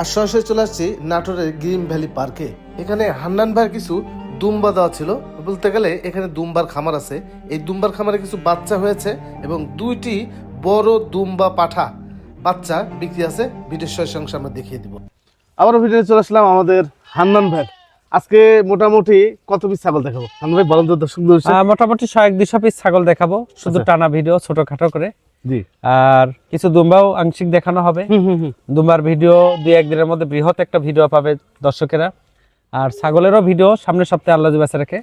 আর সরাসরি চলে আসছি নাটোরের গ্রিন ভ্যালি পার্কে। এখানে হান্নান ভাইয়ের কিছু দুম্বা দেওয়া ছিল। বলতে গেলে এখানে দুম্বার খামার আছে। এই দুম্বার খামারে কিছু বাচ্চা হয়েছে এবং দুইটি বড় দুম্বা পাঠা বাচ্চা বিক্রি আছে। ভিডিও সঙ্গে আমরা দেখিয়ে দিব। আবারও ভিডিও চলে আসলাম আমাদের হান্নান ভাই। আজকে মোটামুটি কত পিস ছাগল দেখাবো? হান্নান ভাই বলেন তো দর্শক মোটামুটি শয়েক দুইশো পিস ছাগল দেখাবো। শুধু আচ্ছা। টানা ভিডিও ছোটখাটো করে। আর কিছু দুম্বাও আংশিক দেখানো হবে। দুম্বার ভিডিও দুই একদিনের মধ্যে বৃহৎ একটা ভিডিও পাবে দর্শকেরা। আর ছাগলেরও ভিডিও সামনের সপ্তাহে আল্লাহ জুবাসে রেখে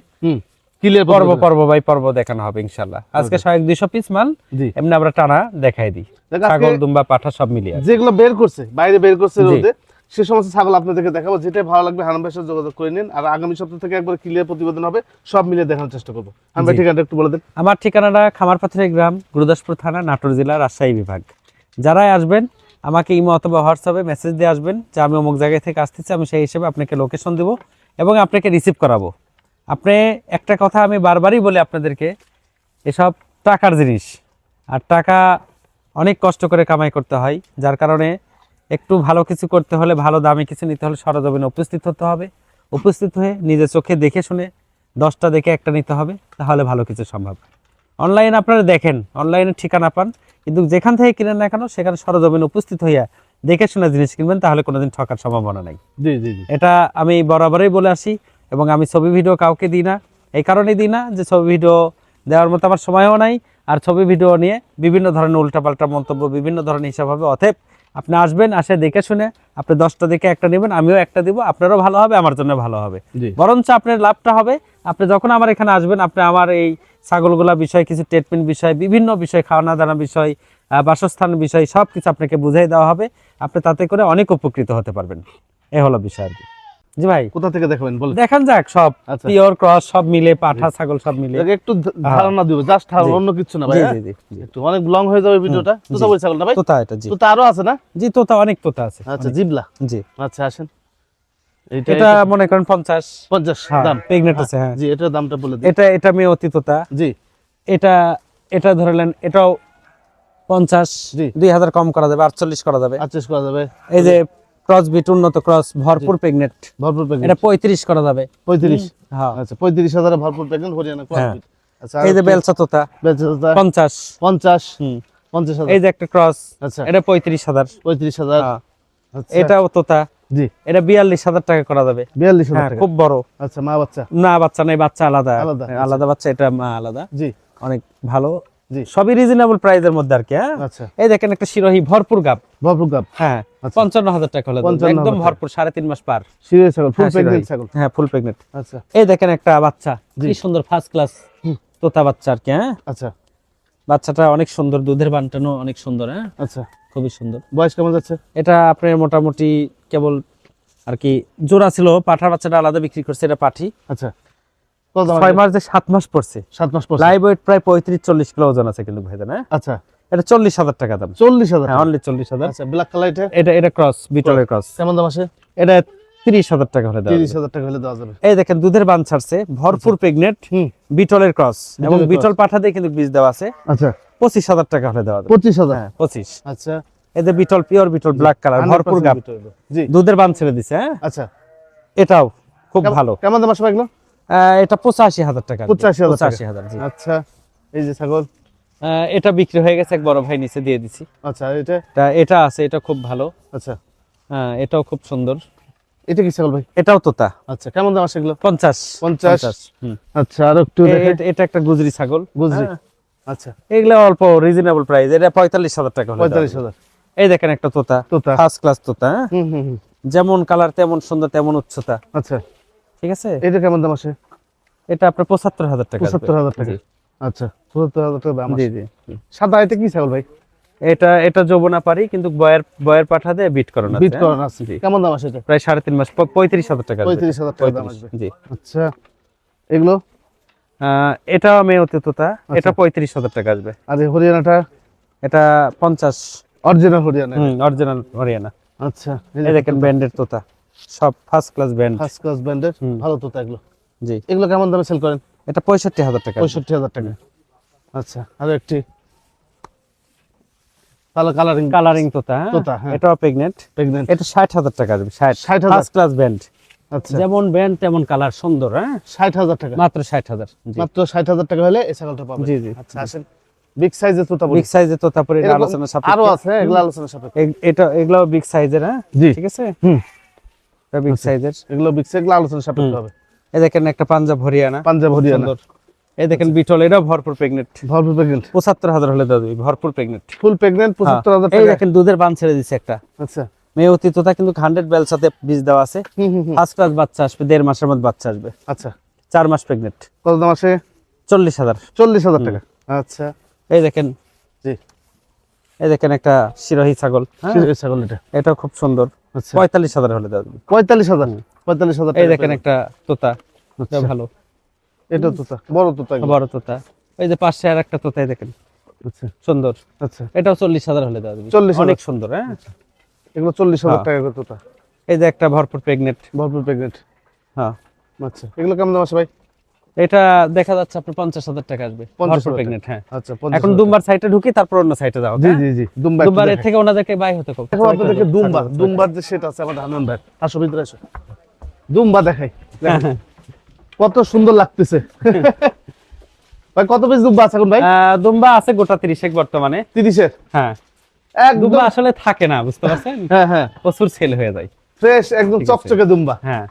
কিলের পর্ব পর্ব বাই পর্ব দেখানো হবে ইনশাল্লাহ আজকে শয়েক দুইশো পিস মাল এমনি আমরা টানা দেখাই দিই। ছাগল দুম্বা পাঠা সব মিলিয়ে। যেগুলো বের করছে বাইরে বের করছে রোদে সে সমস্ত ছাগল আপনাদেরকে দেখাবো। যেটা ভালো লাগবে হারাম ভাইয়ের সাথে যোগাযোগ করে নিন। আর আগামী সপ্তাহ থেকে একবার ক্লিয়ার প্রতিবেদন হবে সব মিলে দেখানোর চেষ্টা করব। হারাম ভাই। ঠিকানাটা একটু বলে দেন। আমার ঠিকানাটা খামারপাথুরি গ্রাম গুরুদাসপুর থানা নাটোর জেলা রাজশাহী বিভাগ। যারাই আসবেন আমাকে ইমো অথবা হোয়াটসঅ্যাপে মেসেজ দিয়ে আসবেন যে আমি অমুক জায়গায় থেকে আসতেছি আমি সেই হিসেবে আপনাকে লোকেশন দেবো এবং আপনাকে রিসিভ করাবো। আপনি একটা কথা আমি বারবারই বলি আপনাদেরকে এসব টাকার জিনিস। আর টাকা অনেক কষ্ট করে কামাই করতে হয় যার কারণে একটু ভালো কিছু করতে হলে ভালো দামি কিছু নিতে হলে সরজমিনে উপস্থিত হতে হবে। উপস্থিত হয়ে নিজের চোখে দেখে শুনে দশটা দেখে একটা নিতে হবে তাহলে ভালো কিছু সম্ভব। অনলাইন আপনারা দেখেন অনলাইনে ঠিকানা পান কিন্তু যেখান থেকে কিনেন না কেন সেখানে সরজমিনে উপস্থিত হইয়া দেখে শুনে জিনিস কিনবেন তাহলে কোনোদিন ঠকার সম্ভাবনা নাই। জি জি। এটা আমি বরাবরই বলে আসি এবং আমি ছবি ভিডিও কাউকে দিই না। এই কারণেই দিই না যে ছবি ভিডিও দেওয়ার মতো আমার সময়ও নাই আর ছবি ভিডিও নিয়ে বিভিন্ন ধরনের উল্টাপাল্টা মন্তব্য বিভিন্ন ধরনের হিসাব হবে। অতএব আপনি আসবেন আসে দেখে শুনে আপনি দশটা দেখে একটা নেবেন আমিও একটা দিব আপনারও ভালো হবে আমার জন্য ভালো হবে। বরঞ্চ আপনার লাভটা হবে আপনি যখন আমার এখানে আসবেন আপনি আমার এই ছাগলগুলা বিষয় কিছু ট্রিটমেন্ট বিষয় বিভিন্ন বিষয় খাওয়ানা দানা বিষয় বাসস্থান বিষয় সব কিছু আপনাকে বুঝাই দেওয়া হবে। আপনি তাতে করে অনেক উপকৃত হতে পারবেন। এ হলো বিষয় আর কি। জি ভাই। কোথা থেকে দেখাবেন? বলেন। দেখান যাক সব আচ্ছা। পিওর ক্রস সব মিলে পাঠা ছাগল সব মিলে। একটু ধারণা দিব জাস্ট। অন্য কিছু না ভাই জি হ্যাঁ? জি। একটু অনেক লং হয়ে যাবে ভিডিওটা। তোতা বলি ছাগল না ভাই? তোতা এটা জি। তোতা আরও আছে না? জি তোতা অনেক তোতা আছে। আচ্ছা জিবলা? জি। আচ্ছা আসেন। এটা মনে করেন পঞ্চাশ। পঞ্চাশ হ্যাঁ, দাম। প্রেগনেন্ট আছে হ্যাঁ। জি এটার দামটা বলে দিন এটা এটা মেয়ে অতি তোতা। জি। এটা এটা ধরলেন এটাও পঞ্চাশ। দুই হাজার কম করা যাবে আটচল্লিশ করা যাবে। আচ্ছা করা যাবে। এই যে ক্রস বিট উন্নত ক্রস ভরপুর প্রেগনেন্ট ভরপুর প্যাকেট এটা পঁয়ত্রিশ করা যাবে। পঁয়ত্রিশ? হ্যাঁ। আচ্ছা পঁয়ত্রিশ হাজারে ভরপুর প্যাকেট হরিয়ানা হ্যাঁ। কোয়ালিটি আচ্ছা এই যে বেলসা তোতা বেলচা পঞ্চাশ। পঞ্চাশ? হুম। পঞ্চাশ হাজার। এই যে একটা ক্রস আচ্ছা। এটা পঁয়ত্রিশ হাজার। পঁয়ত্রিশ হাজার। হ্যাঁ। আচ্ছা। এটাও তোতা। জি। এটা বিয়াল্লিশ হাজার টাকা করা যাবে। বিয়াল্লিশ হাজার হ্যাঁ টাকা। খুব বড়। আচ্ছা মা বাচ্চা? না বাচ্চা নাই বাচ্চা আলাদা। আলাদা, হ্যাঁ, আলাদা বাচ্চা এটা মা আলাদা। জি। অনেক ভালো। জি। সবই রিজনেবল প্রাইসের মধ্যে আর কি হ্যাঁ? আচ্ছা। এই দেখেন একটা শিরোহী ভরপুর গাব। ভরপুর কাপ হ্যাঁ। আচ্ছা। পঞ্চান্ন হাজার টাকা হলে একদম ভরপুর সাড়ে তিন মাস পার। সিরিয়াস ছাগল ফুল হ্যাঁ, প্রেগনেন্ট ছাগল। হ্যাঁ ফুল প্রেগনেন্ট আচ্ছা। এই দেখেন একটা বাচ্চা। কি সুন্দর ফার্স্ট ক্লাস তোতা বাচ্চা আর কি হ্যাঁ? আচ্ছা। বাচ্চাটা অনেক সুন্দর দুধের বানটানো অনেক সুন্দর হ্যাঁ? আচ্ছা। খুবই সুন্দর। বয়স কেমন যাচ্ছে? এটা আপনার মোটামুটি কেবল আর কি জোড়া ছিল পাঠার বাচ্চাটা আলাদা বিক্রি করছে এটা পাঠি। আচ্ছা। ছয় মাস যে সাত মাস পড়ছে। সাত মাস লাইভ ওয়েট প্রায় পঁয়ত্রিশ চল্লিশ কিলো ওজন আছে কিন্তু হ্যাঁ? আচ্ছা। এটা চল্লিশ হাজার টাকা দাম। চল্লিশ হাজার হ্যাঁ অনলি চল্লিশ হাজার। আচ্ছা ব্ল্যাক কালার এটা? এটা এটা ক্রস বিটলের ক্রস কেমন দাম আছে এটা তিরিশ হাজার টাকা হলে তিরিশ হাজার টাকা হলে দেওয়া যাবে। এই দেখেন দুধের বান ছাড়ছে ভরপুর প্রেগনেন্ট বিটলের ক্রস এবং বিটল পাঠা দিয়ে কিন্তু বীজ দেওয়া আছে। আচ্ছা। পঁচিশ হাজার টাকা হলে দেওয়া যাবে। পঁচিশ হাজার? হ্যাঁ পঁচিশ। আচ্ছা। এদের Beetal pure Beetal black colour ভরপুর। জি। দুধের বান ছেড়ে দিছে হ্যাঁ? আচ্ছা। এটাও খুব ভালো। কেমন দাম আসবে এগুলো? এটা পঁচাশি হাজার টাকা। পঁচাশি হাজার আচ্ছা। এই যে ছাগল। এটা বিক্রি হয়ে গেছে এক বড় ভাই নিচে দিয়ে দিছি। আচ্ছা এটা? তা এটা আছে এটা খুব ভালো। আচ্ছা। হ্যাঁ এটাও খুব সুন্দর। এটা কি ছাগল ভাই? এটাও তোতা। আচ্ছা কেমন দাম আছে এগুলো? পঞ্চাশ। পঞ্চাশ। হুম। আচ্ছা আর একটু এটা একটা গুজরি ছাগল। গুজরি? হ্যাঁ। আচ্ছা। এগুলো অল্প রিজনেবল প্রাইস এটা পঁয়তাল্লিশ হাজার টাকা হলে পঁয়তাল্লিশ দেওয়া হাজার। এই দেখেন একটা তোতা। তোতা। ফার্স্ট ক্লাস তোতা হ্যাঁ? হুম হুম যেমন কালার তেমন সুন্দর তেমন উচ্চতা। আচ্ছা। ঠিক আছে? এটা কেমন দাম আসে এটা আপনার পঁচাত্তর হাজার টাকা আসবে। পঁচাত্তর হাজার টাকা। জি। আচ্ছা পঁচাত্তর হাজার টাকা দাম জি জি সাদা এটা কি ছাগল ভাই? এটা এটা যৌবনা পারি কিন্তু বয়ের বয়ের পাঠা দিয়ে বিট করানো বিট হ্যাঁ? করানো আছে। কেমন দাম আসে এটা? প্রায় সাড়ে তিন মাস পঁয়ত্রিশ হাজার টাকা পঁয়ত্রিশ হাজার টাকা দাম আসবে। জি। আচ্ছা এগুলো? আহ, এটাও আমি অতি তোতা আচ্ছা। এটা পঁয়ত্রিশ হাজার টাকা আসবে। আর হরিয়ানাটা? এটা পঞ্চাশ। অরিজিনাল হরিয়ানা। অরিজিনাল হরিয়ানা। আচ্ছা এই দেখেন ব্যান্ডের তোতা। সব first class band first class ব্র্যান্ডের ভালো তো এগুলো। জি। এগুলো কেমন দামে সেল করেন? এটা পঁয়ষট্টি হাজার টাকা। পঁয়ষট্টি হাজার টাকা। আচ্ছা। আর একটি কালার কালারিং কালারিং তোতা? তোতা। এটাও প্রেগনেন্ট প্রেগনেন্ট এটা ষাট হাজার টাকা আসবে ষাট। 60,000 ফার্স্ট ক্লাস ব্যান্ড আচ্ছা। যেমন ব্যান্ড তেমন কালার সুন্দর হ্যাঁ? ষাট হাজার টাকা। মাত্র ষাট হাজার মাত্র ষাট হাজার টাকা হলে এই ছাগলটা পাবেন। জি, জি। আচ্ছা আসেন। বিগ সাইজের তোতা বিগ সাইজের তোতাপুরি এরকম আলোচনা আরও আছে এগুলো আলোচনা সাপেক্ষে। এটা বিগ সাইজের হ্যাঁ? জি। ঠিক আছে? হুম। এটা বিগ সাইজের এগুলো বিগ আলোচনা সাপেক্ষে হবে। এই দেখেন একটা পাঞ্জাব হরিয়ানা। পাঞ্জাব হরিয়ানা। এই দেখেন বিটল এটাও ভরপুর প্রেগনেন্ট ভরপুর প্রেগনেন্ট পঁচাত্তর হাজার হলে দাদু ভরপুর প্রেগনেন্ট ফুল প্রেগনেন্ট পঁচাত্তর হাজার এই টাকা। দেখেন দুধের বান ছেড়ে দিচ্ছে একটা। আচ্ছা। মেয়ে অতীততা কিন্তু হান্ড্রেড বেল সাথে বীজ দেওয়া আছে। ফার্স্ট ক্লাস বাচ্চা আসবে দেড় মাসের মধ্যে বাচ্চা আসবে। আচ্ছা। চার মাস প্রেগনেন্ট কত দাম আসে চল্লিশ হাজার। চল্লিশ হাজার টাকা। আচ্ছা। এই দেখেন। জি। এই দেখেন একটা শিরোহী ছাগল হ্যাঁ? কি ছাগল এটা। এটাও খুব সুন্দর। আচ্ছা। পঁয়তাল্লিশ হাজার হলে দাদু পঁয়তাল্লিশ হাজার। পঁয়তাল্লিশ হাজার এই দেখেন একটা তোতা। আচ্ছা। ভালো। এটা তোতা। বড় তোতা বড় তোতা। যে পাশে আর একটা তোতাই দেখেন। আচ্ছা। সুন্দর। আচ্ছা। এটাও চল্লিশ হাজার হলে দাদু 40,000 অনেক সুন্দর হ্যাঁ? এগুলো চল্লিশ হাজার হ্যাঁ। টাকা করে তোতা। এই যে একটা ভরপুর প্রেগনেন্ট ভরপুর প্রেগনেন্ট হ্যাঁ। আচ্ছা। এগুলো কেমন দাম আছে ভাই? এটা দেখা যাচ্ছে আপনার পঞ্চাশ হাজার টাকা আসবে। 50,000 ভরপুর প্রেগনেন্ট হ্যাঁ। আচ্ছা এখন দুম্বার সাইডে ঢুকি তারপর অন্য সাইডে যাও জি জি জি একটু দুম্বার এর থেকে ওনাদেরকে বাই হতে কব এখন আপনাদেরকে দুম্বা দুম্বার যে সেট আছে আমাদের হানান ভাই আসো ভিতরে আসো দুম্বা দেখাই। কত সুন্দর লাগতেছে। ভাই কত পিস দুম্বা আছে এখন ভাই? দুম্বা আছে গোটা তিরিশেক বর্তমানে। তিরিশের? হ্যাঁ। একদম। দুম্বা আসলে থাকে না বুঝতে পারছেন? হ্যাঁ হ্যাঁ। প্রচুর সেল হয়ে যায়। ফ্রেশ একদম চকচকে দুম্বা। হ্যাঁ।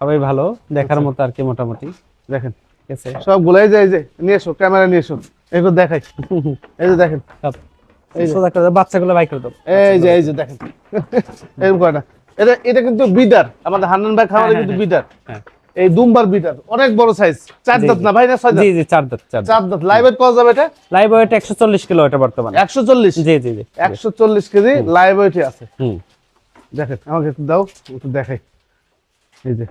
সবাই ভালো দেখার মতো আর কি মোটামুটি। দেখেন। সব গুলাই যায় যে নিয়ে এসো ক্যামেরা নিয়ে এসো। এগুলো দেখাই। এই যে দেখেন। দাও, বাচ্চাগুলো বাই করে দাও। এই যে এই যে দেখেন। এরকম না এটা এটা কিন্তু বিডার আমাদের হান্নান ভাই খামারে হ্যাঁ, কিন্তু হ্যাঁ, বিডার হ্যাঁ। এই দুম্বার অনেক বড় সাইজ চার দাঁত না ভাই না ছয় দাঁত? জি জি চার দাঁত চার দাঁত। চার দাঁত। লাইভ ওয়েট কত যাবে এটা? লাইভ ওয়েট একশো চল্লিশ কিলো এটা বর্তমানে। একশো চল্লিশ? জি জি জি। একশো চল্লিশ কেজি লাইভ আছে। হুম। দেখেন আমাকে একটু দাও একটু দেখাই। এই যে।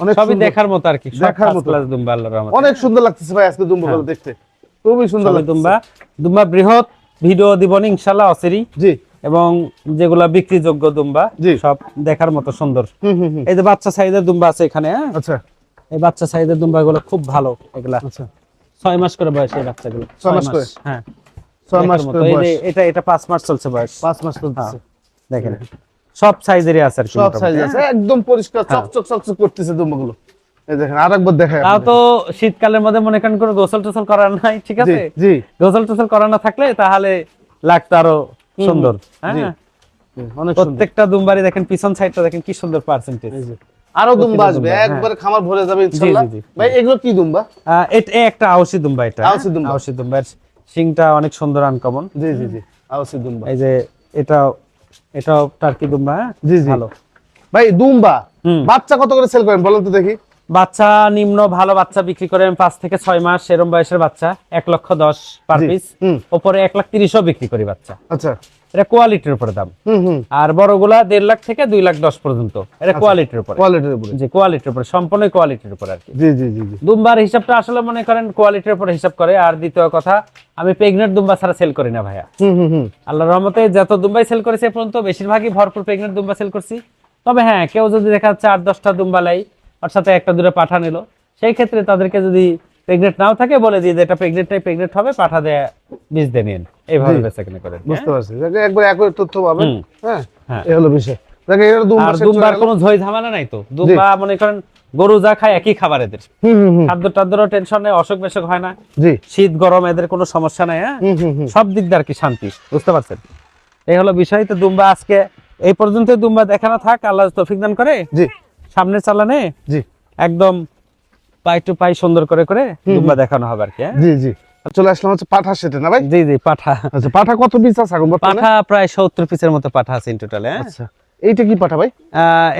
অনেক সবই দেখার মতো আর কি। দেখার মতো। দুম্বা আল্লাহর রহমতে। অনেক সুন্দর লাগতেছে ভাই আজকে দুম্বাগুলো দেখতে। খুবই সুন্দর দুম্বা। দুম্বা বৃহৎ। ভিডিও দিবনি ইনশাল্লাহ অসেরি জি। এবং যেগুলা বিক্রিযোগ্য দুম্বা সব দেখার মতো সুন্দর। এই যে বাচ্চা সাইজের দুম্বা আছে এখানে হ্যাঁ? আচ্ছা। এই বাচ্চা সাইজের দুম্বা গুলো খুব ভালো এগুলা। আচ্ছা। ছয় মাস করে বয়স এই বাচ্চাগুলো। ছয় মাস করে? হ্যাঁ। ছয় মাস করে এটা এটা পাঁচ মাস চলছে বয়স। পাঁচ মাস চলতেছে দেখেন। সব সাইজেরই আছে আর সব সাইজ হ্যাঁ। আছে। একদম পরিষ্কার চকচক চকচক করতেছে দুম্বাগুলো। এই দেখেন আরেকবার দেখাই তাও তো শীতকালের মধ্যে মনে করেন কোনো গোসল টোসল করার নাই ঠিক আছে? জি। গোসল টোসল করানো থাকলে তাহলে লাগতো আরও সুন্দর। হ্যাঁ জি, প্রত্যেকটা দুম্বারই দেখেন পিছন সাইডটা দেখেন কি সুন্দর পার্সেন্টেজ আরও দুম্বা আসবে হ্যাঁ। একবারে খামার ভরে যাবে ইনশাআল্লাহ। ভাই এগুলো কি দুম্বা? এটা একটা আউসি দুম্বা এটা। আউশি দুম্বা। আউসি দুম্বা। এর শিংটা অনেক সুন্দর আনকমন জি জি জি। আওসি দুম্বা। এই যে এটাও এটাও টার্কি দুম্বা হ্যাঁ? জি, জি। ভালো। ভাই দুম্বা। বাচ্চা কত করে সেল করেন বলেন তো দেখি। বাচ্চা নিম্ন ভালো বাচ্চা বিক্রি করেন পাঁচ থেকে ছয় মাস এরম বয়সের বাচ্চা এক লক্ষ দশ পার পিস। ওপরে এক লাখ তিরিশও বিক্রি করি বাচ্চা। আচ্ছা। এটা কোয়ালিটির উপরে দাম। আর বড়গুলা দেড় লাখ থেকে দুই লাখ দশ পর্যন্ত। এটা কোয়ালিটির উপরে। কোয়ালিটির উপরে। যে কোয়ালিটির উপরে সম্পূর্ণ কোয়ালিটির উপরে আর কি। জি জি জি দুম্বার হিসাবটা আসলে মনে করেন কোয়ালিটির উপরে হিসাব করে। আর দ্বিতীয় কথা আমি প্রেগনেন্ট দুম্বা ছাড়া সেল করি না ভাইয়া। হুম হুম হুম। আল্লাহর রহমতে যত দুম্বাই সেল করেছে পর্যন্ত বেশিরভাগই ভরপুর প্রেগনেন্ট দুম্বা সেল করছি। তবে হ্যাঁ কেউ যদি দেখা যাচ্ছে আট দশটা দুম্বা লাই সাথে একটা দূরে পাঠা নিল। সেই ক্ষেত্রে তাদেরকে যদি প্রেগনেন্ট নাও থাকে বলে দিই যে এটা প্রেগনেন্টটাই প্রেগনেন্ট হবে পাঠা দেয়া বীজ দিয়ে নিন। এইভাবে। বেচা কিনা করেন বুঝতে পারছি। দেখে একবার একবার তথ্য পাবেন। হ্যাঁ? হ্যাঁ। এই হলো বিষয়। দুম্বার হয়ে। কোনো ঝই ঝামেলা নাই তো। দুম্বা মনে করেন গরু যা খায় একই খাবার এদের। হুম হুম হুম। খাদ্য টাদ্যরও টেনশন নেই অসুখ বেসুখ হয় না। জি। শীত গরম এদের কোনো সমস্যা নাই হ্যাঁ? হুম হুম হুম। সব দিক দিয়ে আর কি শান্তি বুঝতে পারছেন? এই হলো বিষয়। তো দুম্বা আজকে এই পর্যন্ত দুম্বা দেখানো থাক। আল্লাহ তৌফিক দান করে। জি। সামনে চালানে জি। একদম পাই টু পাই সুন্দর করে করে দুম্বা দেখানো হবে আর কি হ্যাঁ? জি জি। চলে আসলাম হচ্ছে পাঠা সেটে না ভাই? জি জি পাঠা। আচ্ছা পাঠা কত পিস আছে এখন পাঠা প্রায় সত্তর পিসের মতো পাঠা আছে ইন টোটালে আচ্ছা। এইটা কি পাঠা ভাই?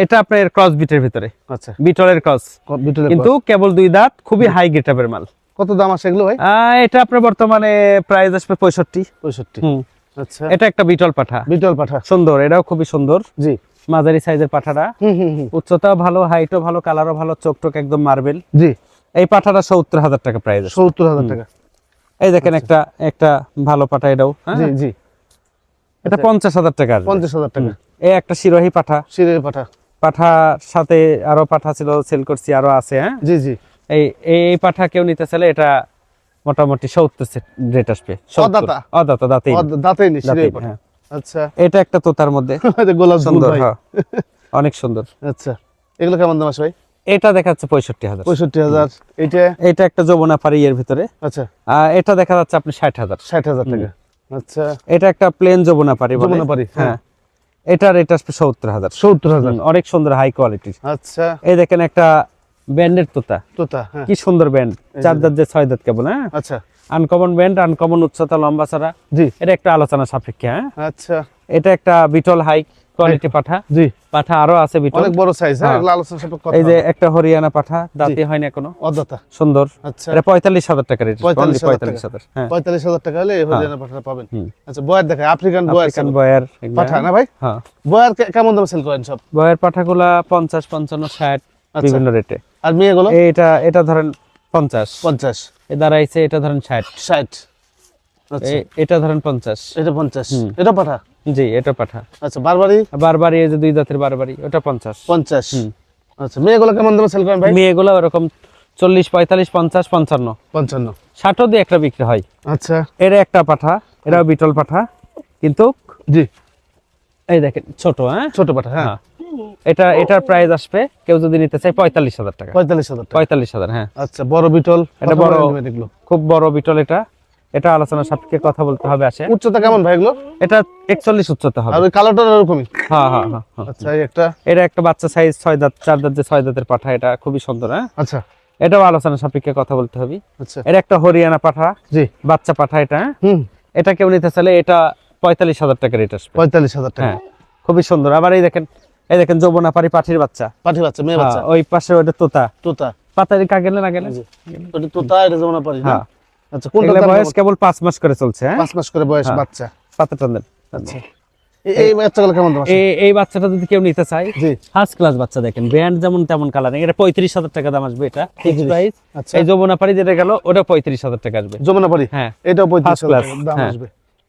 এটা আপনার ক্রস বিটের ভিতরে। আচ্ছা। বিটলের ক্রস বিটলের কিন্তু কেবল দুই দাঁত খুবই হাই গেটআপের মাল। কত দাম আছে এগুলো ভাই? এটা আপনার বর্তমানে প্রাইস আসবে পঁয়ষট্টি। পঁয়ষট্টি। হুম। আচ্ছা। এটা একটা বিটল পাঠা। বিটল পাঠা। সুন্দর এটাও খুবই সুন্দর। জি। মাঝারি সাইজের পাঠাটা। উচ্চতাও ভালো হাইটও ভালো কালারও ভালো চোখ টোক একদম মার্বেল জি। এই পাঠাটা সত্তর হাজার টাকা প্রাইস সত্তর হাজার টাকা। এই দেখেন একটা একটা ভালো পাঠা এটাও হ্যাঁ? জি জি। এটা পঞ্চাশ হাজার টাকা পঞ্চাশ হাজার টাকা। এই একটা শিরোহী পাঠা। সিরের পাঠা। পাঠার সাথে আরও পাঠা ছিল সেল করছি আরও আছে হ্যাঁ? জি জি। এই এই পাঠা কেউ নিতে চাইলে এটা মোটামুটি সত্তর রেট আসবে। অদাতা? অদাতা দাঁতেই। ও, দাঁতেই। হ্যাঁ। আচ্ছা। এটা একটা তোতার মধ্যে। এটা গোলাপ সুন্দর হ্যাঁ। অনেক সুন্দর। আচ্ছা এগুলো কেমন দাম আছে ভাই? এটা দেখাচ্ছে পঁয়ষট্টি হাজার। পঁয়ষট্টি হাজার। এইটা এটা একটা যমুনা পারি এর ভিতরে। আচ্ছা। এটা দেখা যাচ্ছে আপনি ষাট হাজার। ষাট হাজার টাকা। আচ্ছা। এটা একটা প্লেন যমুনা পারি যমুনা পারি, হ্যাঁ। হ্যাঁ। এটা আসবে সত্তর হাজার। সত্তর হাজার। অনেক সুন্দর হাই কোয়ালিটির আচ্ছা। এই দেখেন একটা ব্যান্ডের তোতা। তোতা হ্যাঁ। কি সুন্দর ব্যান্ড। চার দাঁত যে ছয় দাঁত কেবল হ্যাঁ? আচ্ছা। আনকমন ব্যান্ড আনকমন উচ্চতা লম্বা ছাড়া। জি। এটা একটা আলোচনা সাপেক্ষে হ্যাঁ? আচ্ছা। এটা একটা বিটল হাই কোয়ালিটি পাঠা। জি। পাঠা আরও আছে বিটল। অনেক বড় সাইজ হ্যাঁ হ্যাঁ। এগুলো আলোচনা সাপেক্ষে কথা এই যে একটা হরিয়ানা পাঠা দাঁতি হয় না এখনও। অদাতা সুন্দর। আচ্ছা। এটা পঁয়তাল্লিশ হাজার টাকা রেট 45,000 পঁয়তাল্লিশ হাজার হ্যাঁ। পঁয়তাল্লিশ হাজার টাকা হলে এই হরিয়ানা পাঠাটা পাবেন। আচ্ছা বয়ার দেখায় আফ্রিকান বয়ার আফ্রিকান বয়ার পাঠা না ভাই? হ্যাঁ। বয়ার কেমন দাম সেল করেন সব? বয়ার পাঠাগুলা পঞ্চাশ পঞ্চান্ন ষাট আচ্ছা। বিভিন্ন রেটে আর মেয়েগুলো? এটা এটা ধরেন পঞ্চাশ। পঞ্চাশ। এ দাঁড়াইছে এটা ধরেন ষাট। ষাট। আচ্ছা। এটা ধরেন পঞ্চাশ। এটা পঞ্চাশ। এটা পাঠা? জি এটা পাঠা। আচ্ছা বারবারই? বারবারই এই যে দুই দাঁতের বারবারই ওটা পঞ্চাশ। পঞ্চাশ। আচ্ছা মেয়েগুলো কেমন দামে সেল করেন ভাই? মেয়েগুলো ওরকম চল্লিশ পঁয়তাল্লিশ পঞ্চাশ পঞ্চান্ন। পঞ্চান্ন। ষাটও দিয়ে একটা বিক্রি হয়। আচ্ছা। এর একটা পাঠা বিটল পাঠা কিন্তু জি। এই দেখেন ছোট হ্যাঁ? ছোট পাঠা হ্যাঁ। হ্যাঁ। এটা এটার প্রাইস আসবে কেউ যদি নিতে চায় পঁয়তাল্লিশ হাজার টাকা। পঁয়তাল্লিশ হাজার টাকা। পঁয়তাল্লিশ হাজার হ্যাঁ। আচ্ছা বড় বিটল এটা বড়- নেবেন খুব বড় বিটল এটা। এটা আলোচনা সাপেক্ষে কথা বলতে হবে আসে। উচ্চতা কেমন ভাই এগুলো এটা একচল্লিশ উচ্চতা হবে। আর ওই কালোটার এরকমই হ্যাঁ হ্যাঁ হ্যাঁ হ্যাঁ। আচ্ছা এই একটা এটা একটা বাচ্চা সাইজ ছয় দাঁত চার দাঁত যে ছয় দাঁতের পাঠা এটা খুবই সুন্দর হ্যাঁ। আচ্ছা। এটাও আলোচনা সাপেক্ষে কথা বলতে হবে। আচ্ছা। এটা একটা হরিয়ানা পাঠা জি। বাচ্চা পাঠা এটা হ্যাঁ? হুম। এটা কেউ নিতে চাইলে এটা পঁয়তাল্লিশ হাজার টাকা রেট আসবে। পঁয়তাল্লিশ হাজার টাকা। হ্যাঁ খুবই সুন্দর। আবার এই দেখেন এই দেখেন যৌবনা পারি পাঠির বাচ্চা। পাঠি বাচ্চা মেয়ে বাচ্চা? হ্যাঁ, ওই পাশে ওটা তোতা। তোতা। পাতারি কা গেলে না গেলে? ওটা তোতা এটা যেমন পারি হ্যাঁ। আচ্ছা কোনটা বয়স কেবল পাঁচ মাস করে চলছে হ্যাঁ? পাঁচ মাস করে বয়স হ্যাঁ। বাচ্চা। পাতা টানদেন আচ্ছা। এই- বাচ্চাগুলো কেমন দাম এই এই বাচ্চাটা যদি কেউ নিতে চায় জি। ফার্স্ট ক্লাস বাচ্চা দেখেন। ব্র্যান্ড যেমন তেমন কালার এটা পঁয়ত্রিশ হাজার টাকা দাম আসবে এটা ফিক্স প্রাইস আচ্ছা। এই যমুনা পাড়ি যেটা গেল ওটা পঁয়ত্রিশ হাজার টাকা আসবে। যমুনা পারি হ্যাঁ। class, টাকা দাম হ্যাঁ। আসবে।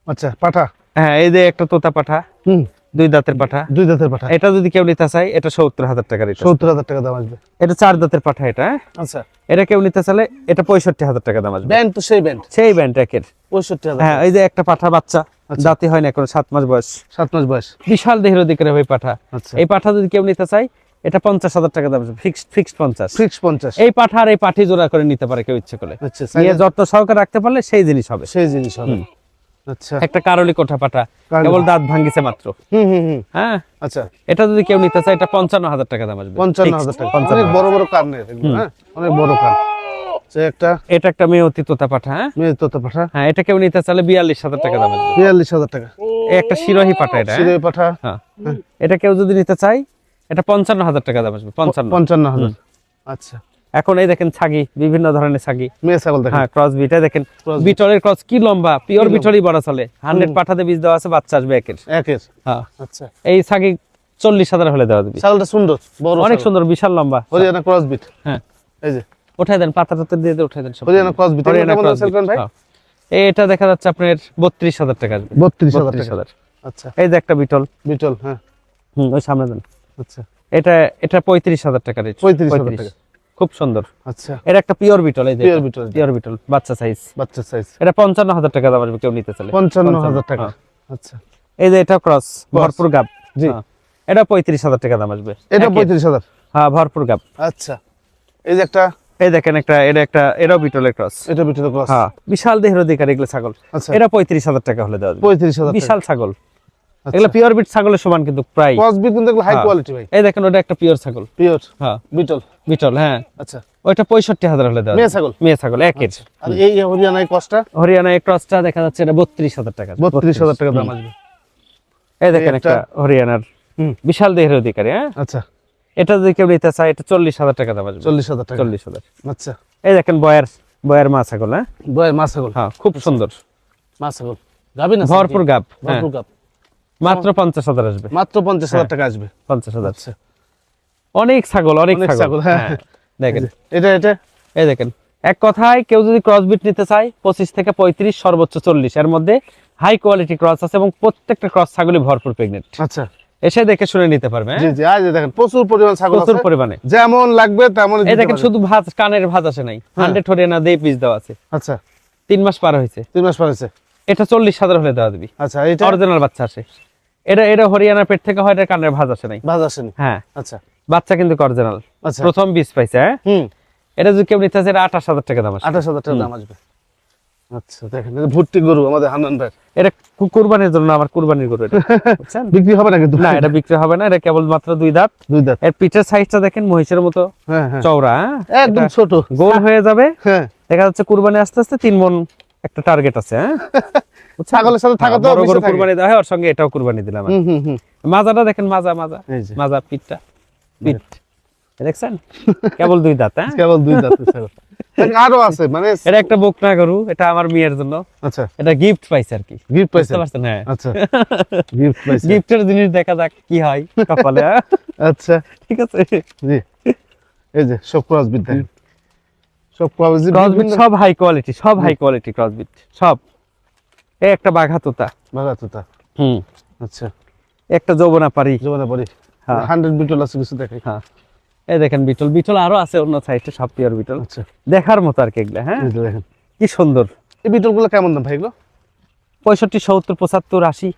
আচ্ছা পাঠা? হ্যাঁ এই যে একটা তোতা পাঠা। হুম। দুই দাঁতের পাঠা। দুই দাঁতের পাঠা। এটা যদি কেউ নিতে চায় এটা সত্তর হাজার টাকা সত্তর হাজার টাকা দাম আসবে। এটা চার দাঁতের পাঠা এটা হ্যাঁ? আচ্ছা। এটা কেউ নিতে চাইলে এটা পঁয়ষট্টি হাজার টাকা দাম আসবে। ব্যান্ড তো সেই ব্যান্ড। সেই ব্যান্ড একের। পঁয়ষট্টি হাজার। হ্যাঁ এই যে একটা পাঠা বাচ্চা আচ্ছা। দাঁতি হয় না এখন সাত মাস বয়স। সাত মাস বয়স। বিশাল দেহের অধিকারী হয় পাঠা। আচ্ছা। এই পাঠা যদি কেউ নিতে চায় এটা পঞ্চাশ হাজার টাকা দাম আসবে ফিক্সড ফিক্সড পঞ্চাশ। ফিক্স পঞ্চাশ। এই পাঠা আর এই পাঠি জোড়া করে নিতে পারে কেউ ইচ্ছে করে আচ্ছা নিয়ে size- যত সহকারে রাখতে পারলে সেই জিনিস হবে। সেই জিনিস হবে। আচ্ছা একটা কারলি কোঠা পাঠা কারলি। কেবল দাঁত ভাঙ্গিছে মাত্র। হুম হুম হুম। হ্যাঁ? আচ্ছা। এটা যদি কেউ নিতে চায় এটা পঞ্চান্ন হাজার টাকা দাম আসবে। পঞ্চান্ন হাজার টাকা অনেক বড় বড় এগুলো, হ্যাঁ? অনেক বড় কান। আচ্ছা একটা এটা একটা মেয়তি তোতা পাঠা হ্যাঁ? তোতা পাঠা হ্যাঁ এটা কেউ নিতে চাইলে বিয়াল্লিশ হাজার টাকা দাম আসবে। বিয়াল্লিশ হাজার টাকা। একটা শিরোহী পাঠা এটা? পাঠা। হ্যাঁ। এটা কেউ যদি নিতে চায় এটা পঞ্চান্ন হাজার টাকা দাম আসবে পঞ্চান্ন। পঞ্চান্ন হাজার আচ্ছা। এখন এই দেখেন ছাগি বিভিন্ন ধরনের ছাগি। মেয়ে ছাগল দেখেন। হ্যাঁ ক্রস বিটা দেখেন বিটলের ক্রস কি লম্বা? পিওর বিটলই বড় চলে। হান্ড্রেড পাঠাতে বীজ দেওয়া আছে বাচ্চা আসবে একের। একের। হ্যাঁ। আচ্ছা। এই ছাগি চল্লিশ হাজার হলে দেওয়া দিবি ছাগলটা সুন্দর বড় অনেক সুন্দর বিশাল লম্বা। হরিয়ানা ক্রস বিট হ্যাঁ। এই যে। উঠাই দেন পাতা টাতা দিয়ে দিয়ে উঠাই দেন সব। Haryana cross breed Haryana cross sale ভাই? হ্যাঁ। এটা দেখা যাচ্ছে আপনার বত্রিশ হাজার টাকা আসবে। বত্রিশ হাজার বত্রিশ টাকা। হাজার। আচ্ছা। এই যে একটা বিটল। বিটল হ্যাঁ। হুম ওই সামনে দেন। আচ্ছা। এটা এটা পঁয়ত্রিশ হাজার টাকা রেট 35,000 টাকা। খুব সুন্দর। আচ্ছা। এটা একটা পিওর বিটল এই যে পিওর বিটল পিওর বিটল বাচ্চা সাইজ বাচ্চা সাইজ এটা পঞ্চান্ন হাজার টাকা দাম আসবে কেউ নিতে চাইলে। পঞ্চান্ন হাজার টাকা। হ্যাঁ। আচ্ছা। এই যে এটা ক্রস ভরপুর গাব। জি। হ্যাঁ। এটা পঁয়ত্রিশ হাজার টাকা দাম আসবে। এটা একের। পঁয়ত্রিশ হাজার হ্যাঁ ভরপুর গাব। আচ্ছা। এই যে একটা এই দেখেন একটা এটা একটা এটাও বিটলের ক্রস এটা বিটল ক্রস হ্যাঁ বিশাল দেহের অধিকার এগুলো ছাগল। আচ্ছা। এটা পঁয়ত্রিশ হাজার টাকা হলে দেওয়া যাবে। পঁয়ত্রিশ হাজার বিশাল ছাগল। এগুলো পিওর বিট ছাগলের সমান কিন্তু প্রায়। ক্রস বিট কিন্তু হাই হ্যাঁ। কোয়ালিটি ভাই। এই দেখেন ওটা একটা পিওর ছাগল। পিওর হ্যাঁ। বিটল বিটল হ্যাঁ। আচ্ছা। ওইটা পঁয়ষট্টি হাজার হলে দেওয়া মেয়ে ছাগল? মেয়ে ছাগল একের আর এই হরিয়ানা এই কস্টটা হরিয়ানা এই ক্রসটা দেখা যাচ্ছে এটা বত্রিশ হাজার টাকা। বত্রিশ হাজার টাকা দাম আসবে। এই দেখেন একটা- হরিয়ানার। বিশাল দেহের অধিকারী হ্যাঁ। আচ্ছা। এটা যদি কেউ নিতে চায় এটা চল্লিশ হাজার টাকা দাম আসবে। চল্লিশ হাজার টাকা। চল্লিশ হাজার। আচ্ছা। এই দেখেন বয়ার বয়ার মা ছাগল হ্যাঁ। বয় মা ছাগল। হ্যাঁ খুব সুন্দর। মা ছাগল। গাবি না ভরপুর গাব হ্যাঁ। ভরপুর গাব মাত্র পঞ্চাশ হাজার আসবে। মাত্র পঞ্চাশ হাজার টাকা আসবে। পঞ্চাশ হাজার। আচ্ছা। অনেক ছাগল অনেক ছাগল। হ্যাঁ। হ্যাঁ দেখেন। এটা এটা? এই দেখেন। এক কথায় কেউ যদি ক্রস বিট নিতে চায় পঁচিশ থেকে পঁয়ত্রিশ সর্বোচ্চ চল্লিশ। এর মধ্যে হাই কোয়ালিটি ক্রস আছে এবং প্রত্যেকটা ক্রস ছাগলই ভরপুর প্রেগনেন্ট আচ্ছা। এসে দেখে শুনে নিতে পারবে হ্যাঁ? জি জি। আজ দেখেন প্রচুর পরিমাণ ছাগল প্রচুর পরিমাণে। যেমন লাগবে তেমন এই দেখেন শুধু ভাত কানের ভাত আসে নাই। হান্ড্রেড হরিয়ানা দিয়ে পিস দেওয়া আছে। আচ্ছা। তিন মাস পার হয়েছে। তিন মাস পর হয়েছে। এটা চল্লিশ হাজার হলে দেওয়া দিবি আচ্ছা এটা অরিজিনাল বাচ্চা আসে। এটা এটা হরিয়ানার পেট থেকে হয় এটা কানের ভাজ আসে নাই। ভাজ আসেনি হ্যাঁ। আচ্ছা। বাচ্চা কিন্তু অরিজিনাল আচ্ছা। প্রথম বীজ পাইছে হ্যাঁ? হুম। এটা যদি কেউ নিতে চায় এটা আঠাশ হাজার টাকা দাম আসে আঠাশ হাজার টাকা দাম আসবে। আচ্ছা দেখেন এটা ভর্তি গরু আমাদের হান্নান ভাই। এটা কুরবানির জন্য আমার কুরবানির গরু এটা। বুঝছেন? বিক্রি হবে না কিন্তু না এটা বিক্রি হবে না এটা কেবল মাত্র দুই দাঁত। দুই দাঁত। এর পিঠের সাইজটা দেখেন মহিষের মতো হ্যাঁ হ্যাঁ। চওড়া হ্যাঁ? একদম ছোট। গোল হয়ে যাবে। হ্যাঁ। দেখা যাচ্ছে কুরবানি আস্তে আস্তে তিন মন একটা টার্গেট আছে হ্যাঁ? ছাগলের সাথে থাকা হ্যাঁ, তো বড় বেশি গরু কুরবানি দেওয়া হয় ওর সঙ্গে এটাও কুরবানি দিলাম মাজাটা দেখেন মাজা মাজা। মাজা পিঠটা। পিঠ। দেখছেন? কেবল দুই দাঁত হ্যাঁ? কেবল দুই দাঁত আরও আছে মানে এটা একটা বকনা গরু এটা আমার মেয়ের জন্য। আচ্ছা। এটা গিফট পাইছে আর কি। গিফট পাইছে? বুঝতে হ্যাঁ। আচ্ছা। গিফট পাইছে। গিফটের জিনিস দেখা যাক কি হয় কপালে হ্যাঁ? আচ্ছা। ঠিক আছে? জি। এই যে সব ক্রস বিট দেখেন। সব ক্রসবিট সব হাই কোয়ালিটি সব হাই কোয়ালিটি ক্রসবিট সব। একটা বাঘা তোতা ভালো তো তা হুম। আচ্ছা। একটা যৌবনা পারি জীবনে পড়ি। হ্যাঁ। হান্ড্রেড বিটল আছে কিছু দেখাই হ্যাঁ। এই দেখেন বিটল। বিটল আরও আছে অন্য সাইডে পিওর বিটল। আচ্ছা। দেখার মতো আর কি এগুলা হ্যাঁ? দেখেন। কি সুন্দর। এই বিটলগুলো কেমন দাম ভাই এগুলো? পঁয়ষট্টি সত্তর পঁচাত্তর আশি।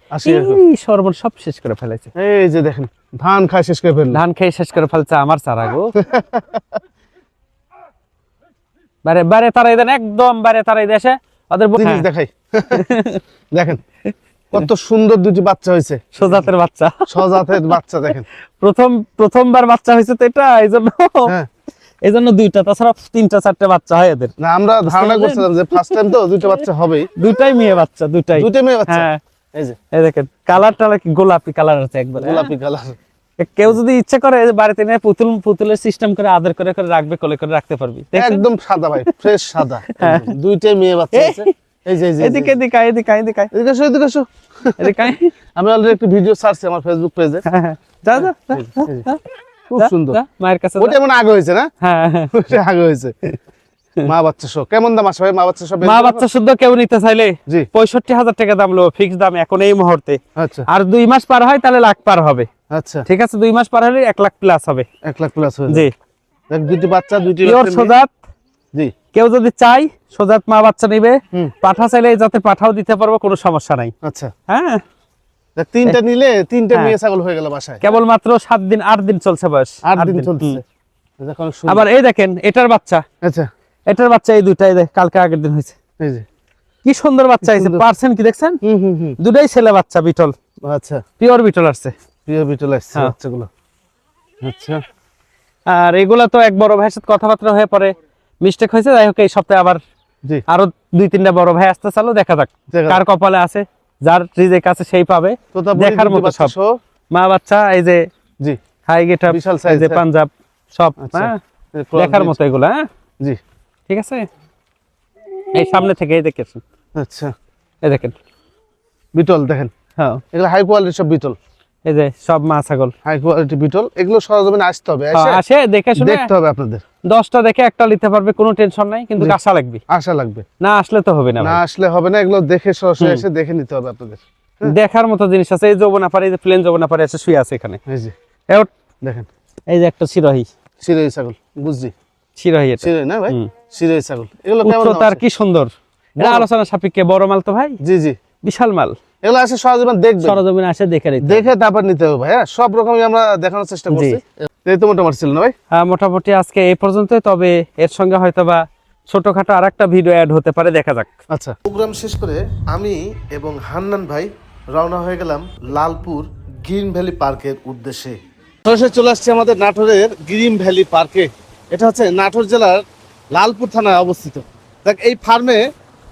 সর্বন সব শেষ করে ফেলেছে। এই যে দেখেন ধান খায় শেষ করে ফেলল। ধান খেয়ে শেষ করে ফেলছে আমার চারা গো। বারে বারে তারাই দেন একদম বারে তারাই দেশে ওদের জিনিস হ্যাঁ, দেখাই। দেখেন কত সুন্দর দুটি বাচ্চা হয়েছে। সোজাতের বাচ্চা। সজাতের বাচ্চা দেখেন। প্রথম প্রথমবার বাচ্চা হয়েছে তো এটা এই জন্য হ্যাঁ। এই জন্য দুইটা তাছাড়া তিনটা চারটা বাচ্চা হয় এদের। না আমরা ধারণা করছিলাম যে ফার্স্ট টাইম তো দুইটা বাচ্চা হবেই। দুইটাই মেয়ে বাচ্চা দুইটাই। দুইটা মেয়ে বাচ্চা। হ্যাঁ। এই যে। এই দেখেন কালার টালার কি গোলাপি কালার আছে একবার গোলাপি কালার কেউ যদি ইচ্ছে করে বাড়িতে নিয়ে পুতুল পুতুলের সিস্টেম করে আদর করে করে রাখবে কোলে করে রাখতে পারবি। একদম সাদা ভাই ফ্রেশ সাদা। হ্যাঁ। দুইটাই মেয়ে বাচ্চা আছে। এই যে এদিকে এদিকে আয়, এদিকে আয়, এদিকে আয়, এদিকে আসো এদিকে আসো। এদিকে আয়। আমি অলরেডি একটা ভিডিও ছাড়ছি আমার ফেসবুক পেজে হ্যাঁ, হ্যাঁ। যা যা খুব সুন্দর। মায়ের কাছে ওটা এমন আগে হয়েছে না? হ্যাঁ আগে হয়েছে। মা বাচ্চা সহ। কেমন দাম মা বাচ্চা মা বাচ্চা শুদ্ধ কেউ নিতে চাইলে জি। পঁয়ষট্টি হাজার টাকা দাম লো ফিক্স দাম এখন এই মুহূর্তে। আচ্ছা। আর দুই মাস পার হয় তাহলে লাখ পার হবে। আচ্ছা। ঠিক আছে দুই মাস পার হলে এক লাখ প্লাস হবে। এক লাখ প্লাস হয়ে জি। দুটি বাচ্চা দুটি সোজাত। জি। কেউ যদি চাই সোজাত মা বাচ্চা নিবে পাঠা চাইলে জাতের পাঠাও দিতে পারব কোনো সমস্যা নাই। আচ্ছা। হ্যাঁ। তিনটা নিলে তিনটা হ্যাঁ। মেয়ে ছাগল হয়ে গেল বাসায়। কেবল মাত্র সাত দিন আট দিন চলছে বয়স। আট দিন চলছে। আবার এই দেখেন এটার বাচ্চা। আচ্ছা। এটার বাচ্চা এই দুইটাই দেখ কালকে আগের দিন হয়েছে। কি সুন্দর বাচ্চা হয়েছে। পার্সেন্ট কি দেখছেন? দুটাই ছেলে বাচ্চা বিটল। আচ্ছা। পিওর বিটল আসছে। প্রিয় বিটল আসছে হ্যাঁ। বাচ্চাগুলো। আচ্ছা। আর এগুলা তো এক বড় ভাইয়ের সাথে কথাবার্তা হয়ে পরে মিস্টেক হয়েছে যাই হোক এই সপ্তাহে আবার আরও দুই তিনটা বড় ভাই আসতে চালো দেখা যাক কার কপালে আছে যার রিজেক আছে সেই পাবে। দেখার মতো সব। মা বাচ্চা এই যে জি। হাই গেট বিশাল যে হ্যাঁ। পাঞ্জাব সব আচ্ছা। হ্যাঁ? দেখার মতো এগুলা হ্যাঁ? জি। ঠিক আছে? এই সামনে থেকে এই দেখেছেন আচ্ছা। এই দেখেন। বিটল দেখেন। হ্যাঁ। এগুলো হাই কোয়ালিটির সব বিটল। এই যে সব মা ছাগল। High quality Beetal. এগুলো সরজমিনে আসতে হবে। হ্যাঁ, আসে? দেখে শুনে দেখতে হবে আপনাদের। দশটা দেখে একটা নিতে পারবে কোনো টেনশন নাই কিন্তু আশা লাগবে। আশা লাগবে। না আসলে তো হবে না না আসলে হবে না এগুলো দেখে সরাসরি এসে দেখে নিতে হবে আপনাদের। দেখার মতো জিনিস আছে এই যৌবনা পারে এই যে প্লেন যৌবনা পারে আছে শুয়ে আছে এখানে। এই যে। দেখেন। এই যে একটা শিরোহী। সিরই ছাগল বুঝছি। শিরোহী এটা। সিরই না ভাই। সিরই ছাগল। এগুলো উচ্চতার কি সুন্দর? এটা আলোচনা সাপেক্ষে বড় মাল তো ভাই। জি জি। বিশাল মাল। এগুলো আসে সরজমিন দেখবেন। সরজমিনে আসে দেখে নিতে দেখে তারপর নিতে হবে ভাই হ্যাঁ? সব রকমই আমরা দেখানোর চেষ্টা করছি। এই তো মোটামুটি ছিল না ভাই? আহ, মোটামুটি আজকে এই পর্যন্তই তবে এর সঙ্গে হয়তোবা ছোটখাটো আর একটা ভিডিও অ্যাড হতে পারে দেখা যাক। আচ্ছা। প্রোগ্রাম শেষ করে আমি এবং হান্নান ভাই রওনা হয়ে গেলাম লালপুর গ্রিন ভ্যালি পার্কের উদ্দেশ্যে। সরাসরি চলে আসছে আমাদের নাটোরের গ্রিন ভ্যালি পার্কে। এটা হচ্ছে নাটোর জেলার লালপুর থানায় অবস্থিত। দেখ, এই ফার্মে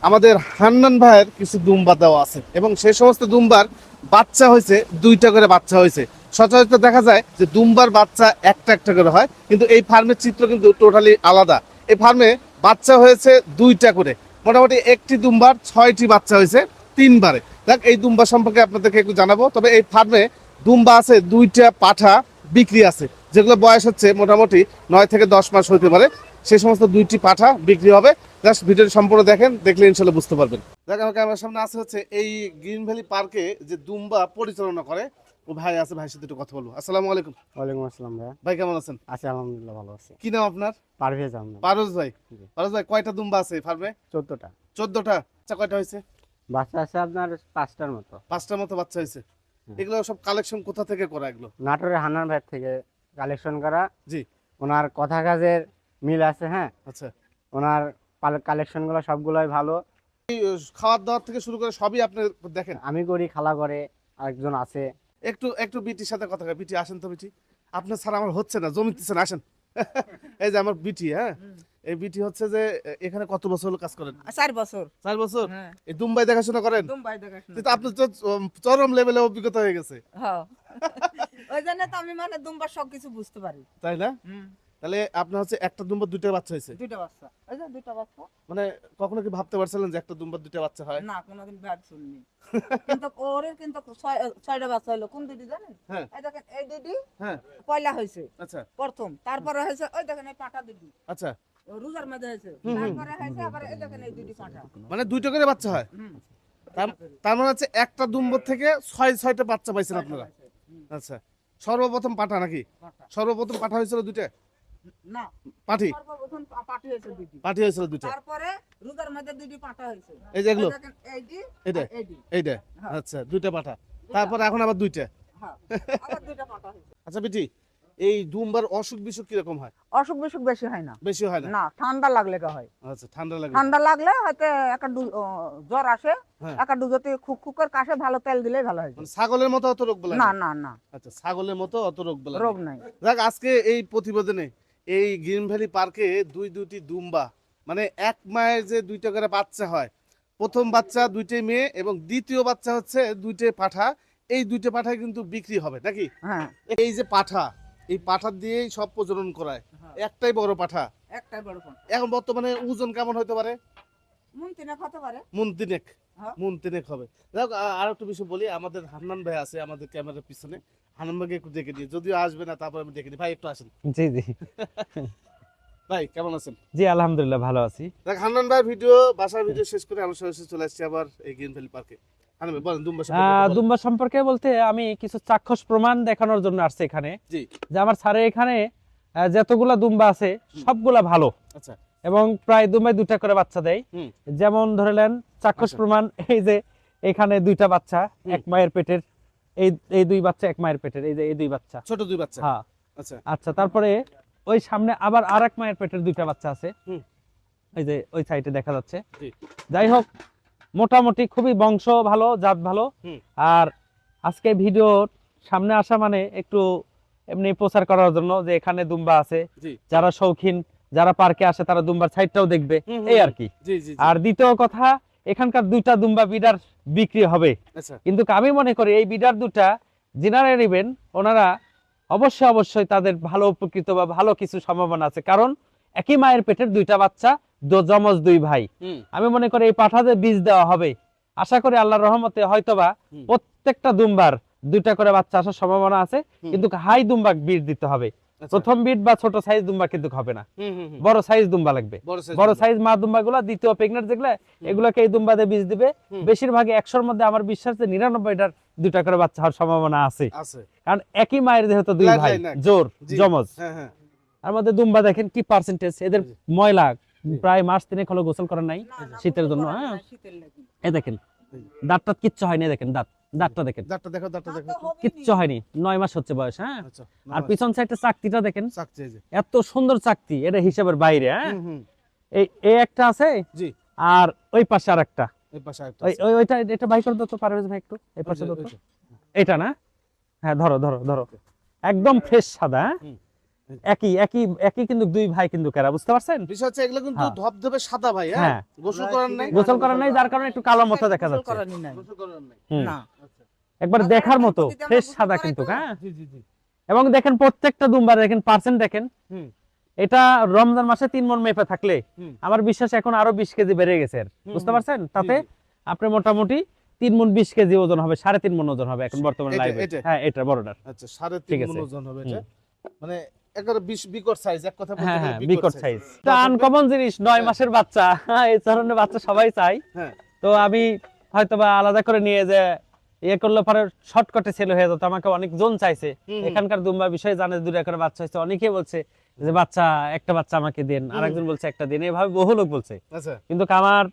আমাদের হান্নান ভাইয়ের কিছু দুম্বা দেওয়া আছে এবং সেই সমস্ত দুম্বার বাচ্চা হয়েছে, দুইটা করে বাচ্চা হয়েছে। সচরাচর দেখা যায় যে দুম্বার বাচ্চা একটা একটা করে হয়, কিন্তু এই ফার্মের চিত্র কিন্তু টোটালি আলাদা। এই ফার্মে বাচ্চা হয়েছে দুইটা করে, মোটামুটি একটি দুম্বার ছয়টি বাচ্চা হয়েছে তিনবারে। দেখ, এই দুম্বা সম্পর্কে আপনাদেরকে একটু জানাব, তবে এই ফার্মে দুম্বা আছে, দুইটা পাঠা বিক্রি আছে, যেগুলো বয়স হচ্ছে মোটামুটি নয় থেকে দশ মাস হতে পারে। সেই সমস্ত দুইটি পাঠা বিক্রি হবে। জাস্ট ভিডিওটি সম্পূর্ণ দেখেন দেখলে ইনশাল্লাহ বুঝতে পারবেন। দেখা হোক আমার সামনে আছে হচ্ছে এই গ্রিন ভ্যালি পার্কে যে দুম্বা পরিচালনা করে। ও ভাই আছে ভাইয়ের সাথে একটু কথা বলব। আসসালামু আলাইকুম। ওয়ালাইকুম আসসালাম ভাইয়া। ভাই কেমন আছেন? আছি আলহামদুলিল্লাহ ভালো আছি। কি নাম আপনার? পারভেজ আহমেদ। পারস ভাই। জি। পারস ভাই কয়টা দুম্বা আছে ফার্মে? চোদ্দটা। চোদ্দটা। আচ্ছা কয়টা হয়েছে? বাচ্চা আছে আপনার পাঁচটার মতো। পাঁচটার মতো বাচ্চা হয়েছে। এগুলো সব কালেকশন কোথা থেকে করা এগুলো? নাটোরের হান্নান ভাই থেকে কালেকশন করা। জি। ওনার কথা কাজের মিল আছে হ্যাঁ? আচ্ছা। ওনার কালেকশনগুলো সবগুলোই ভালো। এই খাওয়ার দাওয়ার থেকে শুরু করে সবই আপনি দেখেন? আমি করি খালা করে আরেকজন আছে। একটু একটু বিটির সাথে কথা কয়। বিটি আসেন তো বিটি। আপনার ছাড়া আমার হচ্ছে না জমিতেছে না আসেন। এই যে আমার বিটি হ্যাঁ? এই বিটি হচ্ছে যে এখানে কত বছর হলো কাজ করেন? চার বছর। চার বছর? হ্যাঁ। এই দুম্বাই দেখাশোনা করেন? দুম্বাই দেখাশোনা কিন্তু আপনার তো চরম লেভেলে অভিজ্ঞতা হয়ে গেছে। হ্যাঁ। ওই জন্য তো আমি মানে দুম্বার সব কিছু বুঝতে পারি। তাই না? তাহলে আপনার হচ্ছে একটা দুম্বা দুইটা বাচ্চা হয়েছে? দুইটা বাচ্চা। ওই যে দুইটা বাচ্চা। মানে কখনো কি ভাবতে পারছিলেন যে একটা দুম্বা দুইটা বাচ্চা হয়? না কোনোদিন ভাব শুনিনি। কিন্তু ওরে কিন্তু ছয়টা বাচ্চা হলো কোন দিদি জানেন? হ্যাঁ। এই দেখেন এই দিদি হ্যাঁ। পয়লা হয়েছে। আচ্ছা। প্রথম। তারপরে হয়েছে ওই দেখেন এই পাটা দিদি। আচ্ছা। রোজার মধ্যে হয়েছে। তারপরে হয়েছে আবার এই দেখেন এই দিদি পাটা। মানে দুইটা করে বাচ্চা হয়? তার- মানে হচ্ছে একটা দুম্বর থেকে ছয় ছয়টা বাচ্চা পাইছেন আপনারা? আচ্ছা। সর্বপ্রথম পাঠা নাকি? সর্বপ্রথম পাঠা হয়েছিল দুইটা? না। পাঠি? পাটি হয়েছে দিদি পাঠি হয়েছিল দুইটা? তারপরে রোজার মধ্যে দিদি পাটা হয়েছে। এই যে এগুলো? এইটি? এইটা? এইটা? হ্যাঁ। আচ্ছা দুইটা পাঠা। তারপরে এখন আবার দুইটা? হ্যাঁ আবার দুইটা পাটা হয়েছে। আচ্ছা বিটি এই দুম্বার অসুখ বিসুখ কীরকম হয়? অসুখ বিসুখ বেশি হয় না। বেশি হয় না? না ঠান্ডা লাগলে কা হয়। আচ্ছা ঠান্ডা লাগে ঠান্ডা লাগলে হয়তো একটা জ্বর আসে। হ্যাঁ। একটা ডুজতে খুক খুকের কাশে ভালো তেল দিলে ভালো হয়। মানে ছাগলের মতো অত রোগ বলে না না না। আচ্ছা ছাগলের মতো অত রোগ বলে রোগ নাই। দেখ আজকে এই প্রতিবেদনে এই গ্রিন ভ্যালি পার্কে দুই দুটি দুম্বা মানে এক মায়ের যে দুইটা করে বাচ্চা হয়। প্রথম বাচ্চা দুইটাই মেয়ে এবং দ্বিতীয় বাচ্চা হচ্ছে দুইটাই পাঠা। এই দুইটা পাঠায় কিন্তু বিক্রি হবে নাকি? হ্যাঁ। এই যে পাঠা এই পাঠা দিয়েই সব প্রজনন করায়। একটাই বড় পাঠা। একটাই বড় এখন বর্তমানে ওজন কেমন হতে পারে? মন তিনে হতে পারে। মুন তিনেক হ্যাঁ। মুন তিনেক হবে। দেখ আর একটু বিষয় বলি আমাদের হান্নান ভাই আছে আমাদের ক্যামেরার পিছনে। হান্নান ভাইকে একটু ডেকে দিই যদিও আসবে না তারপর আমি ডেকে দিই ভাই একটু আসেন। জি জি। ভাই কেমন আছেন? জি আলহামদুলিল্লাহ ভালো আছি। দেখ হান্নান ভাই ভিডিও বাসার ভিডিও শেষ করে আমি সরাসরি চলে আসছি আবার এই গ্রিন ভ্যালি পার্কে। হান্নান দুম্বা সম্পর্কে দুম্বা সম্পর্কে বলতে আমি কিছু চাক্ষুষ প্রমাণ দেখানোর জন্য আসছি এখানে। জি। যে আমার স্যারের এখানে যতগুলা দুম্বা আছে সবগুলা ভালো। আচ্ছা। এবং প্রায় দুম্বাই দুটা করে বাচ্চা দেয়। যেমন ধরলেন চাক্ষুষ আচ্ছা। প্রমাণ এই যে এখানে দুইটা বাচ্চা এক মায়ের পেটের এই এই দুই বাচ্চা এক মায়ের পেটের এই যে এই দুই বাচ্চা। ছোট দুই বাচ্চা। হ্যাঁ। আচ্ছা। আচ্ছা তারপরে ওই সামনে আবার আর এক মায়ের পেটের দুইটা বাচ্চা আছে। ওই যে ওই সাইডে দেখা যাচ্ছে। জি। যাই হোক মোটামুটি খুবই বংশ ভালো জাত ভালো। আর আজকে ভিডিও সামনে আসা মানে একটু এমনি প্রচার করার জন্য যে এখানে দুম্বা আছে। যারা শৌখিন যারা পার্কে আসে তারা দুম্বার সাইডটাও দেখবে। এই আর কি। আর দ্বিতীয় কথা এখানকার দুইটা দুম্বা বিডার বিক্রি হবে। আচ্ছা। কিন্তু আমি মনে করি এই বিডার দুটা যিনারা নেবেন ওনারা অবশ্যই অবশ্যই তাদের ভালো উপকৃত বা ভালো কিছু সম্ভাবনা আছে। কারণ একই মায়ের পেটের দুইটা বাচ্চা যমজ দুই ভাই। আমি মনে করি এই পাঠাতে বীজ দেওয়া হবে। আশা করি আল্লাহর রহমতে হয়তোবা। প্রত্যেকটা দুম্বার দুইটা করে বাচ্চা আসার সম্ভাবনা আছে। কিন্তু হাই দুম্বা বীজ দিতে হবে। প্রথম বিট বা ছোট সাইজ দুম্বা কিন্তু হবে না। বড় সাইজ দুম্বা লাগবে। বড়। সাইজ মা দুম্বা। গুলা দ্বিতীয় প্রেগনেন্ট যেগুলো এগুলোকে এই দুম্বা দিয়ে বীজ দিবে। বেশিরভাগ একশোর মধ্যে আমার বিশ্বাস যে নিরানব্বইটার দুইটা করে বাচ্চা হওয়ার সম্ভাবনা আছে। আছে। কারণ একই মায়ের যেহেতু দুই ভাই জোর জমজ হ্যাঁ হ্যাঁ। তার মধ্যে দুম্বা দেখেন কি পার্সেন্টেজ এদের ময়লা প্রায় মাস তিনেক হলো গোসল করার নাই না, না, শীতের জন্য হ্যাঁ। এই দেখেন দাঁতটা কিচ্ছু হয়নি দেখেন দাঁত। দাঁতটা দেখেন। দাঁতটা দেখো দাঁতটা দেখো। কিচ্ছু হয়নি নয় মাস হচ্ছে বয়স হ্যাঁ? আচ্ছা আর পিছন সাইডে চাকতিটা দেখেন। চাকছে এত সুন্দর চাকতি এটা হিসাবের বাইরে হ্যাঁ? এই এই একটা আছে জি। আর ওই পাশে আর একটা পাশে আরেকটা ওই ওইটা এটা বাই করে দাও তো পারভেজ ভাই একটু। এই পাশে দাও ওই তো যে। এটা না? হ্যাঁ ধরো ধরো ধরো। একদম ফ্রেশ সাদা হ্যাঁ? একই একই একই কিন্তু দুই ভাই কিন্তু কেরা বুঝতে পারছেন? বিষয় হচ্ছে এগুলো কিন্তু হ্যাঁ। ধবধবে সাদা ভাই হ্যাঁ? হ্যাঁ। গোসল করার নাই। গোসল করার নাই যার কারণে একটু কালো মতো দেখা গোসল যাচ্ছে। নাই। গোসল করার নাই। না। একবার দেখার মতো ফ্রেশ সাদা কিন্তু হ্যাঁ? জি জি জি। এবং দেখেন প্রত্যেকটা দুম্বার দেখেন পার্সেন্ট দেখেন। হুম। এটা রমজান মাসে তিন মন মেপে থাকলে আমার বিশ্বাস এখন আরও বিশ কেজি বেড়ে গেছে বুঝতে পারছেন? তাতে আপনি মোটামুটি তিন মন বিশ কেজি ওজন হবে সাড়ে তিন মন ওজন হবে এখন বর্তমানে লাইভে হ্যাঁ এটা বড়টার। আচ্ছা সাড়ে ঠিক তিন আছে। মন ওজন হবে এটা। মানে একেবারে বিকট সাইজ এক কথা বলতে হ্যাঁ বিকট সাইজ এটা আনকমন জিনিস নয় মাসের বাচ্চা। এই ধরনের বাচ্চা সবাই চাই তো আমি হয়তোবা আলাদা করে নিয়ে যে ইয়ে করলে পরে শর্টকাটে ছেলে হয়ে যেত আমাকে অনেক জন চাইছে। এখানকার দুম্বা বিষয়ে জানে দুটা করে বাচ্চা হয়েছে। অনেকেই বলছে যে বাচ্চা একটা বাচ্চা আমাকে দেন। আরেকজন বলছে একটা দিন। এভাবে বহু লোক বলছে। আচ্ছা। কিন্তু আমার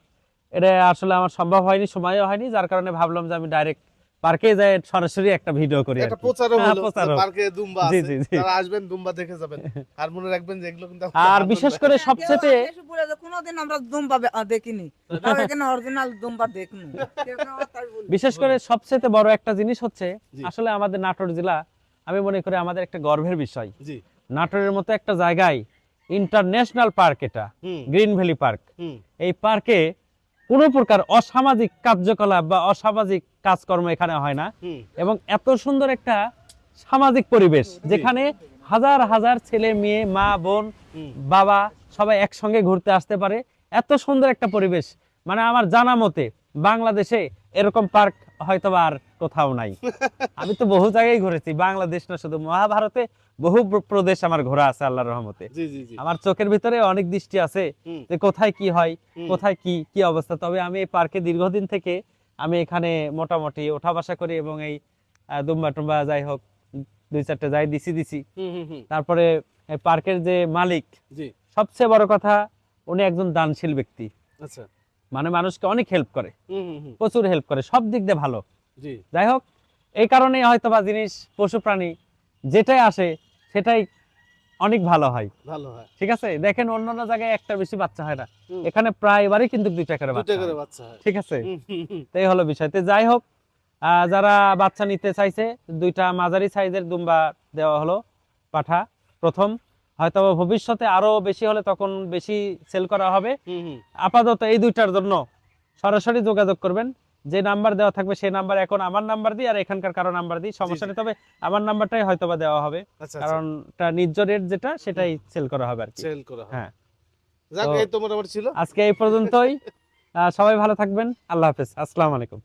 এটা আসলে আমার সম্ভব হয়নি সময়ও হয়নি। যার কারণে ভাবলাম যে আমি ডাইরেক্ট পার্কে যাই সরাসরি একটা ভিডিও করি আর একটা প্রচারও হ্যাঁ, হলো। পার্কে দুম্বা আছে। জি, জি। তারা আসবেন দুম্বা দেখে যাবেন। আর মনে রাখবেন যে এগুলো কিন্তু আর বিশেষ করে সবচেয়ে কোনোদিন আমরা দুম্বা দেখিনি। অরিজিনাল দুম্বা দেখনু। বিশেষ করে সবচেয়ে বড় একটা জিনিস হচ্ছে আসলে আমাদের নাটোর জেলা আমি মনে করি আমাদের একটা গর্বের বিষয়। জি। নাটোরের মতো একটা জায়গায় ইন্টারন্যাশনাল পার্ক এটা গ্রিন ভ্যালি পার্ক এই পার্কে কোনো প্রকার অসামাজিক কার্যকলাপ বা অসামাজিক কাজকর্ম এখানে হয় না। এবং এত সুন্দর একটা সামাজিক পরিবেশ যেখানে হাজার হাজার ছেলে মেয়ে মা বোন বাবা সবাই একসঙ্গে ঘুরতে আসতে পারে। এত সুন্দর একটা পরিবেশ। মানে আমার জানা মতে বাংলাদেশে এরকম পার্ক হয়তো আর কোথাও নাই। আমি তো বহু জায়গায় ঘুরেছি। বাংলাদেশ না শুধু মহাভারতে বহু প্রদেশ আমার ঘোরা আছে আল্লাহর রহমতে। আমার চোখের ভিতরে অনেক দৃষ্টি আছে যে কোথায় কি হয় কোথায় কি কি অবস্থা। তবে আমি এই পার্কে দীর্ঘদিন থেকে আমি এখানে মোটামুটি ওঠা বসা করি এবং এই দুম্বা টুম্বা যাই হোক দুই চারটে যাই দিছি দিছি। তারপরে পার্কের যে মালিক সবচেয়ে বড় কথা উনি একজন দানশীল ব্যক্তি। আচ্ছা। মানে মানুষকে অনেক হেল্প করে। প্রচুর হেল্প করে সব দিক দিয়ে ভালো। যাই হোক এই কারণে হয়তো বা জিনিস পশু প্রাণী যেটাই আসে সেটাই অনেক ভালো হয়। ভালো হয়। ঠিক আছে? দেখেন অন্যান্য জায়গায় একটা বেশি বাচ্চা হয় না। এখানে প্রায় বারই কিন্তু দুইটা করে বাচ্চা করে। বাচ্চা হয়। ঠিক আছে? হুম, হুম, হুম। তো এই হলো বিষয়। তো যাই হোক যারা বাচ্চা নিতে চাইছে দুইটা মাঝারি সাইজের দুম্বা দেওয়া হলো পাঠা প্রথম। হয়তো ভবিষ্যতে আরও বেশি হলে তখন বেশি সেল করা হবে। আপাতত এই দুইটার জন্য সরাসরি যোগাযোগ করবেন। যে নাম্বার দেওয়া থাকবে সেই নাম্বার এখন আমার নাম্বার দিই আর এখানকার কারও নাম্বার দিই। সমস্যা নেই তবে আমার নাম্বারটাই হয়তো বা দেওয়া হবে। কারণ নিজ রেট যেটা সেটাই সেল করা হবে আর কি সেল করা হয় হ্যাঁ। যাক এই তো মোটামুটি ছিল। আজকে এই পর্যন্তই। সবাই ভালো থাকবেন। আল্লাহ হাফেজ। আসসালামু আলাইকুম।